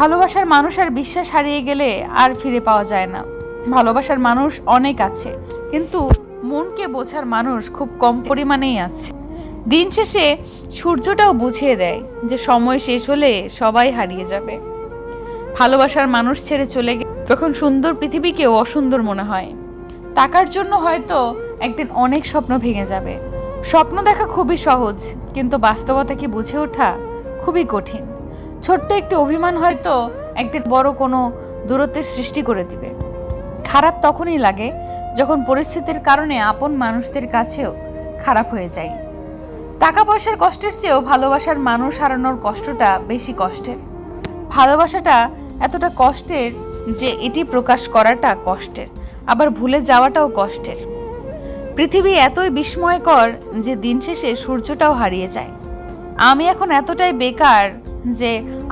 ভালোবাসার মানুষ আর বিশ্বাস হারিয়ে গেলে আর ফিরে পাওয়া যায় না। ভালোবাসার মানুষ অনেক আছে, কিন্তু মনকে বোঝার মানুষ খুব কম পরিমাণেই আছে। দিন শেষে সূর্যটাও বুঝিয়ে দেয় যে সময় শেষ হলে সবাই হারিয়ে যাবে। ভালোবাসার মানুষ ছেড়ে চলে গেলে তখন সুন্দর পৃথিবীকেও অসুন্দর মনে হয়। টাকার জন্য হয়তো একদিন অনেক স্বপ্ন ভেঙে যাবে। স্বপ্ন দেখা খুবই সহজ, কিন্তু বাস্তবতাকে বুঝে ওঠা খুবই কঠিন। ছোট্ট একটি অভিমান হয়তো একদিন বড় কোনো দূরত্বের সৃষ্টি করে দিবে। খারাপ তখনই লাগে যখন পরিস্থিতির কারণে আপন মানুষদের কাছেও খারাপ হয়ে যায়। টাকা পয়সার কষ্টের চেয়েও ভালোবাসার মানুষ হারানোর কষ্টটা বেশি কষ্টের। ভালোবাসাটা এতটা কষ্টের যে এটি প্রকাশ করাটা কষ্টের, আবার ভুলে যাওয়াটাও কষ্টের। পৃথিবী এতই বিস্ময়কর যে দিন শেষে সূর্যটাও হারিয়ে যায়। আমি এখন এতটাই বেকার যে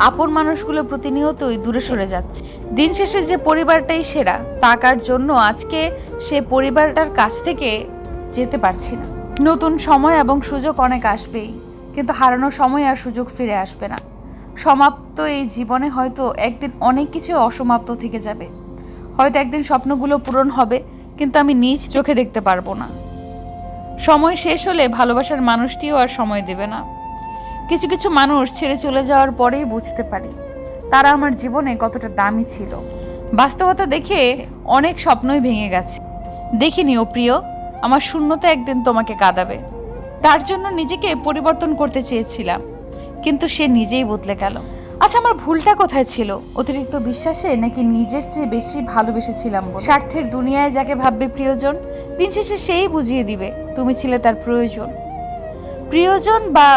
আপন মানুষগুলো প্রতিনিয়তই দূরে সরে যাচ্ছে। দিন শেষে যে পরিবারটাই সেরা টাকার জন্য আজকে সে পরিবারটার কাছ থেকে যেতে পারছি না। নতুন সময় এবং সুযোগ অনেক আসবেই, কিন্তু হারানোর সময় আর সুযোগ ফিরে আসবে না। সমাপ্ত এই জীবনে হয়তো একদিন অনেক কিছু অসমাপ্ত থেকে যাবে। হয়তো একদিন স্বপ্নগুলো পূরণ হবে, কিন্তু আমি নিজ চোখে দেখতে পারব না। সময় শেষ হলে ভালোবাসার মানুষটিও আর সময় দেবে না। কিছু কিছু মানুষ ছেড়ে চলে যাওয়ার পরেই বুঝতে পারি তারা আমার জীবনে কতটা দামি ছিল। বাস্তবতা দেখে অনেক স্বপ্নই ভেঙে গেছে। দেখিনি ও প্রিয়, আমার শূন্যতা একদিন তোমাকে কাঁদাবে। তার জন্য নিজেকে পরিবর্তন করতে চেয়েছিলাম, কিন্তু সে নিজেই বদলে গেল। আচ্ছা আমার ভুলটা কোথায় ছিল? অতিরিক্ত বিশ্বাসে নাকি নিজের চেয়ে বেশি ভালোবেসেছিলাম? স্বার্থের দুনিয়ায় যাকে ভাববে প্রিয়জন, দিন শেষে সেই বুঝিয়ে দিবে, তুমি ছিলে তার প্রয়োজন। প্রিয়জন বা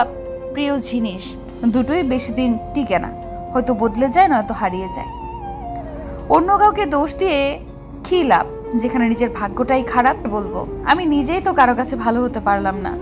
প্রিয় জিনিস, দুটোই বেশি দিন টিকে না। হয়তো বদলে যায় নয়তো হারিয়ে যায়। অন্য কাউকে দোষ দিয়ে কী লাভ? যেখানে নিজের ভাগ্যটাই খারাপ, বলব। আমি নিজেই তো কারও কাছে ভালো হতে পারলাম না।